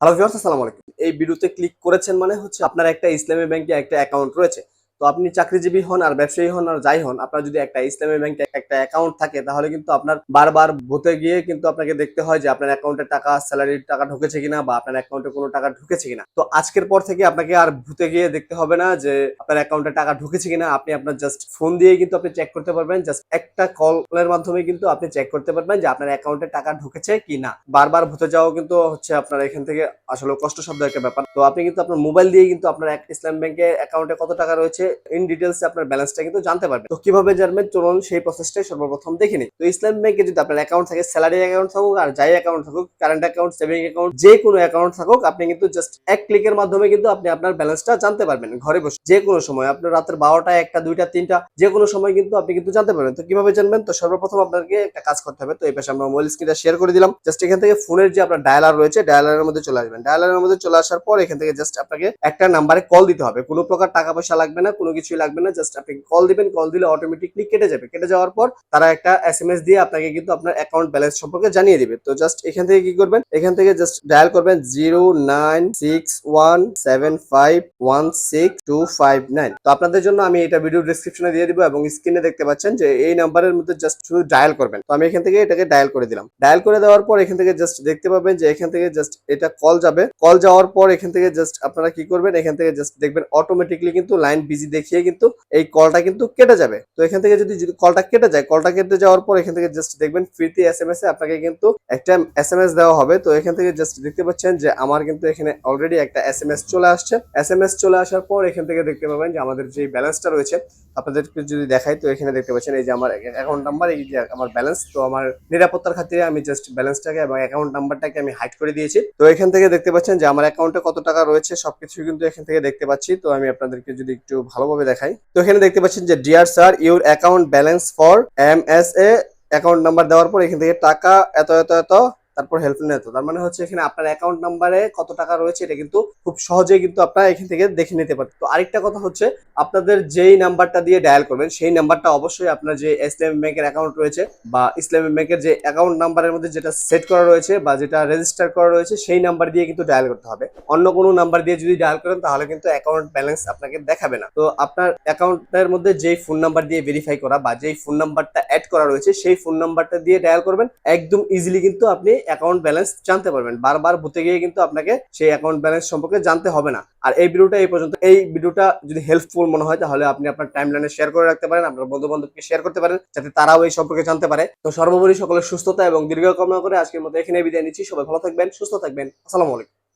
Hello viewers আসসালামু আলাইকুম এই ভিডিওতে ক্লিক করেছেন মানে হচ্ছে আপনার একটা ইসলামী ব্যাংকে একটা অ্যাকাউন্ট রয়েছে। তো আপনি চাকরিজীবী হন আর ব্যবসায়ী হন আর যাই হন, আপনার যদি একটা ইসলামী ব্যাংকে একটা অ্যাকাউন্ট থাকে, তাহলে কিন্তু আপনার বারবার ভূতে গিয়ে কিন্তু আপনাকে দেখতে হয় যে আপনার অ্যাকাউন্টে টাকা স্যালারির টাকা ঢুকেছে কিনা বা আপনার অ্যাকাউন্টে কোনো টাকা ঢুকেছে কিনা। তো আজকের পর থেকে আপনাকে আর ভূতে গিয়ে দেখতে হবে না যে আপনার অ্যাকাউন্টে টাকা ঢুকেছে কিনা, আপনি আপনার জাস্ট ফোন দিয়ে কিন্তু আপনি চেক করতে পারবেন জাস্ট একটা কলের মাধ্যমে কিন্তু আপনি চেক করতে পারবেন যে আপনার অ্যাকাউন্টে টাকা ঢুকেছে কি না বারবার ভূতে যাওয়া কিন্তু হচ্ছে আপনার এখান থেকে আসলে কষ্টসাধ্য একটা ব্যাপার। তো আপনি কিন্তু আপনার মোবাইল দিয়ে কিন্তু আপনার ইসলাম ব্যাংকে অ্যাকাউন্টে কত টাকা রয়েছে ইন ডিটেলস আপনার ব্যালেন্সটা কিন্তু জানতে পারবেন। তো কীভাবে জানবেন? চলুন সেই প্রসেসটাই সর্বপ্রথম দেখে নিই। তো ইসলাম ব্যাংকে যদি আপনার অ্যাকাউন্ট থাকে স্যালারি অ্যাকাউন্ট থাকুক আর যাই অ্যাকাউন্ট থাকুক কারেন্ট অ্যাকাউন্ট সেভিং অ্যাকাউন্ট যে কোনো অ্যাকাউন্ট থাকুক, আপনি কিন্তু জাস্ট এক ক্লিকের মাধ্যমে কিন্তু আপনি আপনার ব্যালেন্সটা জানতে পারবেন ঘরে বসে। যে কোনো সময়, আপনার রাতের বারোটা, একটা, দুইটা, তিনটা, যে কোনো সময় কিন্তু আপনি কিন্তু জানতে পারবেন। তো কীভাবে জানবেন? তো সর্বপ্রথম আপনাকে একটা কাজ করতে হবে। তো এই পাশে আমরা মোবাইল স্ক্রিনটা শেয়ার করে দিলাম। জাস্ট এখান থেকে ফোনের যে আপনার ডায়ালার রয়েছে ডায়ালারের মধ্যে চলে আসবেন। ডায়ালারের মধ্যে চলে আসার পর এখান থেকে জাস্ট আপনাকে একটা নাম্বারে কল দিতে হবে। কোনো প্রকার টাকা পয়সা লাগবে না। কোনো কিছুই লাগবে না জাস্ট আপনি কল দিবেন কল দিলে অটোমেটিকলি কেটে যাবে। কেটে যাওয়ার পর তারা একটা এস এম এস দিয়ে আপনাকে কিন্তু আপনার অ্যাকাউন্ট ব্যালেন্স সম্পর্কে জানিয়ে দিবে। তো জাস্ট এখান থেকে কি করবেন? এখান থেকে জাস্ট ডায়াল করবেন zero nine six one seven five one six two five nine তো আপনাদের জন্য আমি এটা ভিডিও ডিসক্রিপশনে দিয়ে দিব এবং স্ক্রিনে দেখতে পাচ্ছেন যে এই নাম্বারের মধ্যে জাস্ট শুধু ডায়াল করবেন। তো আমি এখান থেকে এটাকে ডায়াল করে দিলাম। ডায়াল করে দেওয়ার পর এখান থেকে জাস্ট দেখতে পাবেন যে এখান থেকে জাস্ট এটা কল যাবে। কল যাওয়ার পর এখান থেকে জাস্ট আপনারা কি করবেন? এখান থেকে জাস্ট দেখবেন অটোমেটিকলি কিন্তু লাইন বিজি দেখিয়ে কিন্তু এই কলটা কিন্তু কেটে যাবে। তো এখান থেকে যদি কলটা কেটে যায়, কলটা কেটে যাওয়ার পর এখান থেকে জাস্ট দেখবেন ফ্রিতে এস এম এস এ আপনাকে কিন্তু একটা এস এম এস দেওয়া হবে। তো এখান থেকে জাস্ট দেখতে পাচ্ছেন যে আমার কিন্তু এখানে অলরেডি একটা এস এম এস চলে আসছে। এস এম এস চলে আসার পর এখান থেকে দেখতে পাবেন যে আমাদের যে ব্যালেন্সটা রয়েছে আপনাদেরকে যদি দেখাই, তো এখানে দেখতে পাচ্ছেন এই যে আমার অ্যাকাউন্ট নাম্বার এই যে আমার ব্যালেন্স তো আমার নিরাপত্তার খাতিরে আমি জাস্ট ব্যালেন্সটাকে এবং অ্যাকাউন্ট নাম্বারটাকে আমি হাইড করে দিয়েছি। তো এখান থেকে দেখতে পাচ্ছেন যে আমার অ্যাকাউন্টে কত টাকা রয়েছে সবকিছু কিন্তু এখান থেকে দেখতে পাচ্ছি। তো আমি আপনাদেরকে যদি একটু ভালোভাবে দেখাই, তো এখানে দেখতে পাচ্ছেন যে dear sir your account balance for M S A account number দেওয়ার পর এখান থেকে টাকা এত এত এত তারপর হেল্পলাইন এত তার মানে হচ্ছে এখানে আপনার অ্যাকাউন্ট নাম্বারে কত টাকা রয়েছে এটা কিন্তু খুব সহজেই কিন্তু আপনারা এখান থেকে দেখে নিতে পারেন তো আরেকটা কথা হচ্ছে, আপনাদের যেই নাম্বারটা দিয়ে ডায়াল করবেন, সেই নাম্বারটা অবশ্যই আপনার যে ইসলামী ব্যাংকের অ্যাকাউন্ট রয়েছে বা ইসলামী ব্যাংকের যে অ্যাকাউন্ট নাম্বারের মধ্যে যেটা সেট করা রয়েছে বা যেটা রেজিস্টার করা রয়েছে, সেই নাম্বার দিয়ে কিন্তু ডায়াল করতে হবে। অন্য কোনো নাম্বার দিয়ে যদি ডায়াল করেন, তাহলে কিন্তু অ্যাকাউন্ট ব্যালেন্স আপনাকে দেখাবে না। তো আপনার অ্যাকাউন্টের মধ্যে যেই ফোন নাম্বার দিয়ে ভেরিফাই করা বা যেই ফোন নাম্বারটা অ্যাড করা রয়েছে, সেই ফোন নাম্বারটা দিয়ে ডায়াল করবেন। একদম ইজিলি কিন্তু আপনি অ্যাকাউন্ট ব্যালেন্স জানতে পারবেন। বারবার ভূতে গিয়ে কিন্তু আপনাকে সেই অ্যাকাউন্ট ব্যালেন্স সম্পর্কে জানতে হবে না। আর এই ভিডিওটা এই পর্যন্ত। এই ভিডিওটা যদি হেল্পফুল মনে হয় তাহলে আপনি আপনার টাইম লাইনে শেয়ার করে রাখতে পারেন, আপনার বন্ধু বান্ধবকে শেয়ার করতে পারেন, যাতে তারাও এই সম্পর্কে জানতে পারে। তো সর্বোপরি সকলের সুস্থতা এবং দীর্ঘ কামনা করে আজকের মতো এখানে বিদায় নিচ্ছি। সবাই ভালো থাকবেন, সুস্থ থাকবেন। আসসালামু আলাইকুম।